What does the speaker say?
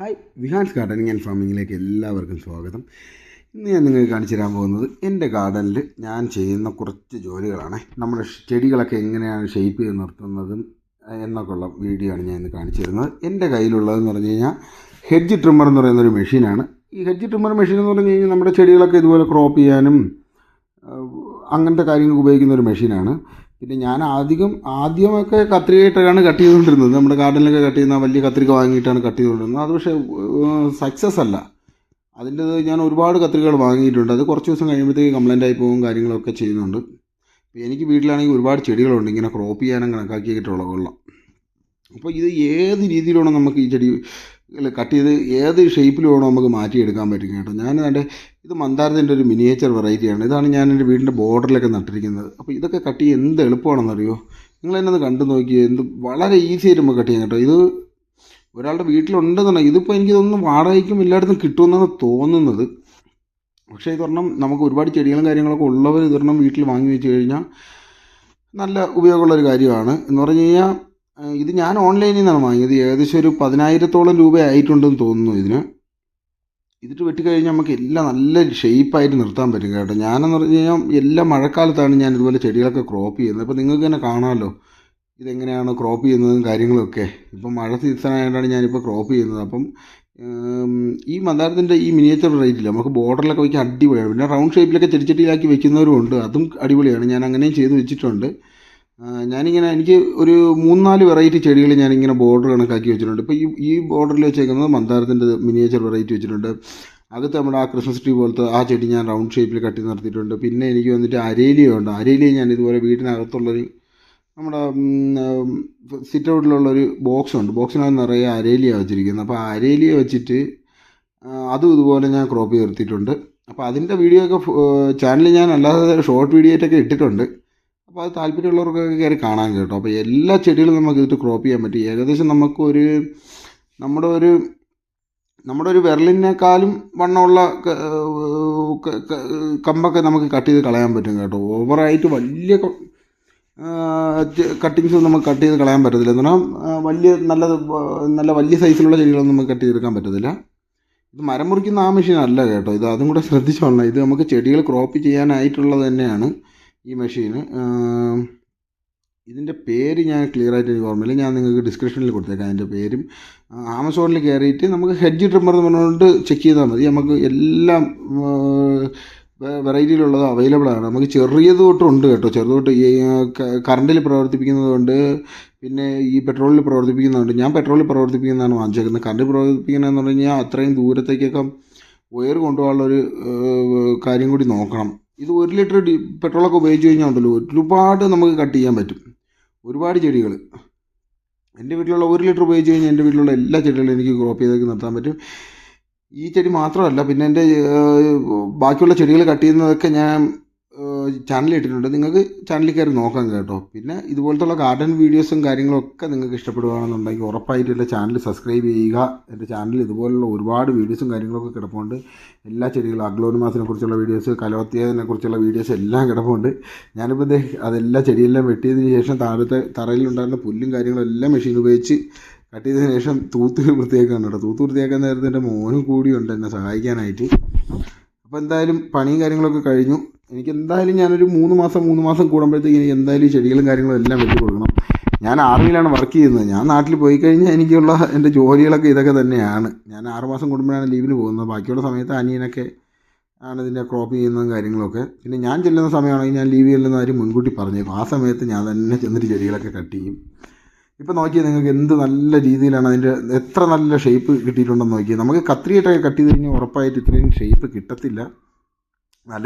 Hi Vihaan's gardening and ഫാമിങ്ങിലേക്ക് എല്ലാവർക്കും സ്വാഗതം. ഇന്ന് ഞാൻ നിങ്ങൾക്ക് കാണിച്ചു തരാൻ പോകുന്നത് എന്റെ ഗാർഡനിൽ ഞാൻ ചെയ്യുന്ന കുറച്ച് ജോലികളാണ്. നമ്മുടെ ചെടികളൊക്കെ എങ്ങനെയാണ് ഷേപ്പ് ചെയ്ത് നിർത്തുന്നതും എന്നൊക്കെ ഉള്ള വീഡിയോ ആണ് ഞാൻ ഇന്ന് കാണിച്ചു തരുന്നത്. എന്റെ കയ്യിലുള്ളതെന്ന് പറഞ്ഞു കഴിഞ്ഞാൽ ഹെഡ്ജ് ട്രിമ്മർ എന്ന് പറയുന്നൊരു മെഷീനാണ്. ഈ ഹെഡ്ജ് ട്രിമ്മർ മെഷീൻ എന്ന് പറഞ്ഞു കഴിഞ്ഞാൽ നമ്മുടെ ചെടികളൊക്കെ ഇതുപോലെ ക്രോപ്പ് ചെയ്യാനും അങ്ങനത്തെ കാര്യങ്ങൾക്ക് ഉപയോഗിക്കുന്ന ഒരു മെഷീനാണ്. പിന്നെ ഞാൻ അധികം ആദ്യമൊക്കെ കത്രികയിട്ടാണ് കട്ട് ചെയ്തുകൊണ്ടിരുന്നത്. നമ്മുടെ ഗാർഡനിലൊക്കെ കട്ട് ചെയ്യുന്ന വലിയ കത്രിക വാങ്ങിയിട്ടാണ് കട്ട് ചെയ്തുകൊണ്ടിരുന്നത്. അത് പക്ഷേ സക്സസ് അല്ല. അതിന്റെ ഞാൻ ഒരുപാട് കത്രികകൾ വാങ്ങിയിട്ടുണ്ട്. അത് കുറച്ച് ദിവസം കഴിയുമ്പോഴത്തേക്ക് കംപ്ലൈന്റ് ആയി പോകും കാര്യങ്ങളൊക്കെ ചെയ്യുന്നുണ്ട്. എനിക്ക് വീട്ടിലാണെങ്കിൽ ഒരുപാട് ചെടികളുണ്ട്. ഇങ്ങനെ ക്രോപ്പ് ചെയ്യാനും കണക്കാക്കിയിട്ടുള്ള കൊള്ളാം അപ്പോൾ ഇത് ഏത് രീതിയിലാണ് നമുക്ക് ഈ ചെടി കട്ട് ചെയ്ത് ഏത് ഷേപ്പിൽ വേണോ നമുക്ക് മാറ്റിയെടുക്കാൻ പറ്റും കേട്ടോ. ഞാൻ എന്റെ ഇത് മന്ദാരത്തിന്റെ ഒരു മിനിയേച്ചർ വെറൈറ്റിയാണ് ഇതാണ് ഞാൻ എന്റെ വീടിന്റെ ബോർഡറിലൊക്കെ നട്ടിരിക്കുന്നത്. അപ്പോൾ ഇതൊക്കെ കട്ട് ചെയ്യാൻ എന്ത് എളുപ്പമാണെന്നറിയോ? നിങ്ങൾ എന്നെ ഒന്ന് കണ്ടു നോക്കിയേ. എന്ത് വളരെ ഈസി ആയിട്ട് നമുക്ക് കട്ട് ചെയ്യാം കേട്ടോ ഇത് ഒരാളുടെ വീട്ടിലുണ്ടെന്നുണ്ടെങ്കിൽ ഇതിപ്പോൾ എനിക്കിതൊന്നും വാടകയ്ക്കും എല്ലായിടത്തും കിട്ടുമെന്നാണ് തോന്നുന്നത്. പക്ഷേ ഇത് പറഞ്ഞാൽ നമുക്ക് ഒരുപാട് ചെടികളും കാര്യങ്ങളൊക്കെ ഉള്ളവർ ഇത് പറഞ്ഞാൽ വീട്ടിൽ വാങ്ങി വെച്ച് കഴിഞ്ഞാൽ നല്ല ഉപയോഗമുള്ളൊരു കാര്യമാണ്. എന്ന് പറഞ്ഞു കഴിഞ്ഞാൽ ഇത് ഞാൻ ഓൺലൈനിൽ നിന്നാണ് വാങ്ങിയത്. ഏകദേശം ഒരു പതിനായിരത്തോളം രൂപ ആയിട്ടുണ്ടെന്ന് തോന്നുന്നു ഇതിന്. ഇതിട്ട് വെട്ടിക്കഴിഞ്ഞാൽ നമുക്ക് എല്ലാം നല്ല ഷേപ്പായിട്ട് നിർത്താൻ പറ്റും കേട്ടോ. ഞാനെന്ന് പറഞ്ഞു കഴിഞ്ഞാൽ എല്ലാ മഴക്കാലത്താണ് ഞാൻ ഇതുപോലെ ചെടികളൊക്കെ ക്രോപ്പ് ചെയ്യുന്നത്. അപ്പോൾ നിങ്ങൾക്ക് തന്നെ കാണാമല്ലോ ഇതെങ്ങനെയാണ് ക്രോപ്പ് ചെയ്യുന്നതും കാര്യങ്ങളൊക്കെ ഇപ്പം മഴ സീസൺ ആയതുകൊണ്ടാണ് ഞാനിപ്പോൾ ക്രോപ്പ് ചെയ്യുന്നത്. അപ്പം ഈ മന്ദാരത്തിന്റെ ഈ മിനിയേച്ചർ റേറ്റില്ല നമുക്ക് ബോർഡറിലൊക്കെ വയ്ക്കാൻ അടിപൊളിയാണ്. പിന്നെ റൗണ്ട് ഷേപ്പിലൊക്കെ ചെടിച്ചട്ടിയിലാക്കി വെക്കുന്നവരും ഉണ്ട്. അതും അടിപൊളിയാണ്. ഞാൻ അങ്ങനെയും ചെയ്ത് വെച്ചിട്ടുണ്ട്. ഞാനിങ്ങനെ എനിക്ക് ഒരു മൂന്നാൽ വെറൈറ്റി ചെടികൾ ഞാനിങ്ങനെ ബോർഡർ കണക്കാക്കി വെച്ചിട്ടുണ്ട്. ഇപ്പോൾ ഈ ഈ ബോർഡറിൽ വെച്ചേക്കുന്നത് മന്ദാരത്തിന്റെ മിനിയേച്ചർ വെറൈറ്റി വെച്ചിട്ടുണ്ട്. അകത്ത് നമ്മുടെ ആ ക്രിസ്മസ് ട്രീ പോലത്തെ ആ ചെടി ഞാൻ റൗണ്ട് ഷേപ്പിൽ കട്ടി നിർത്തിയിട്ടുണ്ട് പിന്നെ എനിക്ക് വന്നിട്ട് അരേലിയുണ്ട് അരേലിയ ഞാൻ ഇതുപോലെ വീടിനകത്തുള്ളൊരു നമ്മുടെ സിറ്റ് ഔട്ടിലുള്ളൊരു ബോക്സ് ഉണ്ട്. ബോക്സിനകത്ത് നിറയെ അരേലിയ വെച്ചിരിക്കുന്നത്. അപ്പോൾ അരേലിയ വെച്ചിട്ട് അതും ഇതുപോലെ ഞാൻ ക്രോപ്പ് നിർത്തിയിട്ടുണ്ട്. അപ്പോൾ അതിന്റെ വീഡിയോ ഒക്കെ ചാനലിൽ ഞാൻ അല്ലാതെ ഷോർട്ട് വീഡിയോ ആയിട്ടൊക്കെ ഇട്ടിട്ടുണ്ട്. അപ്പോൾ അത് താല്പര്യമുള്ളവർക്കൊക്കെ കയറി കാണാൻ കേട്ടോ. അപ്പോൾ എല്ലാ ചെടികളും നമുക്ക് ഇതിട്ട് ക്രോപ്പ് ചെയ്യാൻ പറ്റും. ഏകദേശം നമുക്കൊരു നമ്മുടെ ഒരു നമ്മുടെ ഒരു വിരലിനേക്കാളും വണ്ണമുള്ള കമ്പൊക്കെ നമുക്ക് കട്ട് ചെയ്ത് കളയാൻ പറ്റും കേട്ടോ. ഓവറായിട്ട് വലിയ കട്ടിങ്സ് നമുക്ക് കട്ട് ചെയ്ത് കളയാൻ പറ്റത്തില്ല. എന്ന് പറഞ്ഞാൽ വലിയ നല്ല നല്ല വലിയ സൈസിലുള്ള ചെടികളൊന്നും നമുക്ക് കട്ട് ചെയ്തെടുക്കാൻ പറ്റത്തില്ല. ഇത് മരം മുറിക്കുന്ന ആ മെഷീൻ അല്ല കേട്ടോ. ഇത് അതും കൂടെ ശ്രദ്ധിച്ചോളണം. ഇത് നമുക്ക് ചെടികൾ ക്രോപ്പ് ചെയ്യാനായിട്ടുള്ളത് തന്നെയാണ്. ഈ മെഷീന് ഇതിന്റെ പേര് ഞാൻ ക്ലിയർ ആയിട്ട് എനിക്ക് ഓർമ്മയില്ല. ഞാൻ നിങ്ങൾക്ക് ഡിസ്ക്രിപ്ഷനിൽ കൊടുത്തേക്കാം അതിന്റെ പേരും. ആമസോണിൽ കയറിയിട്ട് നമുക്ക് ഹെഡ്ജ് ട്രിമ്മർ എന്ന് പറഞ്ഞുകൊണ്ട് ചെക്ക് ചെയ്താൽ മതി. നമുക്ക് എല്ലാം വെറൈറ്റിയിലുള്ളത് അവൈലബിൾ ആണ്. നമുക്ക് ചെറിയത് തൊട്ടുണ്ട് കേട്ടോ. ചെറുത് തൊട്ട് ഈ കറണ്ടിൽ പ്രവർത്തിപ്പിക്കുന്നതുകൊണ്ട് പിന്നെ ഈ പെട്രോളിൽ പ്രവർത്തിപ്പിക്കുന്നുണ്ട് ഞാൻ പെട്രോളിൽ പ്രവർത്തിപ്പിക്കുന്നതാണ് വാങ്ങിച്ചേക്കുന്നത്. കറണ്ടിൽ പ്രവർത്തിപ്പിക്കുന്നതെന്ന് പറഞ്ഞു കഴിഞ്ഞാൽ അത്രയും ദൂരത്തേക്കൊക്കെ വയർ കൊണ്ടുപോകാനുള്ളൊരു കാര്യം കൂടി നോക്കണം. ഇത് ഒരു ലിറ്റർ ഡി പെട്രോളൊക്കെ ഉപയോഗിച്ച് കഴിഞ്ഞാൽ ഉണ്ടല്ലോ. ഒരുപാട് നമുക്ക് കട്ട് ചെയ്യാൻ പറ്റും. ഒരുപാട് ചെടികൾ. എന്റെ വീട്ടിലുള്ള ഒരു ലിറ്റർ ഉപയോഗിച്ച് കഴിഞ്ഞാൽ എന്റെ വീട്ടിലുള്ള എല്ലാ ചെടികളും എനിക്ക് ക്രോപ്പ് ചെയ്തൊക്കെ നിർത്താൻ പറ്റും. ഈ ചെടി മാത്രമല്ല പിന്നെ എന്റെ ബാക്കിയുള്ള ചെടികൾ കട്ട് ചെയ്യുന്നതൊക്കെ ഞാൻ ചാനലിൽ ഇട്ടിട്ടുണ്ട്. നിങ്ങൾക്ക് ചാനലിൽ കയറി നോക്കാം കേട്ടോ. പിന്നെ ഇതുപോലത്തുള്ള ഗാർഡൻ വീഡിയോസും കാര്യങ്ങളൊക്കെ നിങ്ങൾക്ക് ഇഷ്ടപ്പെടുകയാണെന്നുണ്ടെങ്കിൽ ഉറപ്പായിട്ടും എന്റെ ചാനൽ സബ്സ്ക്രൈബ് ചെയ്യുക. എന്റെ ചാനലിൽ ഇതുപോലുള്ള ഒരുപാട് വീഡിയോസും കാര്യങ്ങളൊക്കെ കിടപ്പുണ്ട്. എല്ലാ ചെടികളും അഗ്ലോനുമാസിനെ കുറിച്ചുള്ള വീഡിയോസ് കലോത്തിയതിനെ കുറിച്ചുള്ള വീഡിയോസ് എല്ലാം കിടപ്പുണ്ട്. ഞാനിപ്പോൾ അതെല്ലാം ചെടിയെല്ലാം വെട്ടിയതിന് ശേഷം താഴത്തെ തറയിലുണ്ടായിരുന്ന പുല്ലും കാര്യങ്ങളും എല്ലാം മെഷീൻ ഉപയോഗിച്ച് കട്ട് ചെയ്തതിന് ശേഷം തൂത്ത് വൃത്തിയാക്കാൻ കേട്ടോ. തൂത്ത് വൃത്തിയാക്കാൻ നേരത്തെ എന്റെ മോനും കൂടിയുണ്ട് എന്നെ സഹായിക്കാനായിട്ട്. അപ്പോൾ എന്തായാലും പണിയും കാര്യങ്ങളൊക്കെ കഴിഞ്ഞു. എനിക്ക് എന്തായാലും ഞാനൊരു മൂന്ന് മാസം മൂന്ന് മാസം കൂടുമ്പോഴത്തേക്ക് എന്തായാലും ചെടികളും കാര്യങ്ങളും എല്ലാം വെച്ച് കൊടുക്കണം. ഞാൻ ആർമിയിലാണ് വർക്ക് ചെയ്യുന്നത്. ഞാൻ നാട്ടിൽ പോയി കഴിഞ്ഞാൽ എനിക്കുള്ള എന്റെ ജോലികളൊക്കെ ഇതൊക്കെ തന്നെയാണ്. ഞാൻ ആറ് മാസം കൂടുമ്പോഴാണ് ലീവിന് പോകുന്നത്. ബാക്കിയുള്ള സമയത്ത് അനിയനൊക്കെ ആണ് ഇതിന്റെ ക്രോപ്പ് ചെയ്യുന്നതും കാര്യങ്ങളൊക്കെ. പിന്നെ ഞാൻ ചെല്ലുന്ന സമയമാണെങ്കിൽ ഞാൻ ലീവ് ചെല്ലുന്ന കാര്യം മുൻകൂട്ടി പറഞ്ഞേക്കും. ആ സമയത്ത് ഞാൻ തന്നെ ചെന്നിട്ട് ചെടികളൊക്കെ കട്ട് ചെയ്യും. ഇപ്പം നോക്കിയാൽ നിങ്ങൾക്ക് എന്ത് നല്ല രീതിയിലാണ് അതിന്റെ എത്ര നല്ല ഷേപ്പ് കിട്ടിയിട്ടുണ്ടെന്ന് നോക്കിയാൽ നമുക്ക് കത്രിയിട്ടൊക്കെ കട്ട് ചെയ്ത് കഴിഞ്ഞാൽ ഉറപ്പായിട്ട് ഇത്രയും ഷേപ്പ് കിട്ടത്തില്ല. നല്ല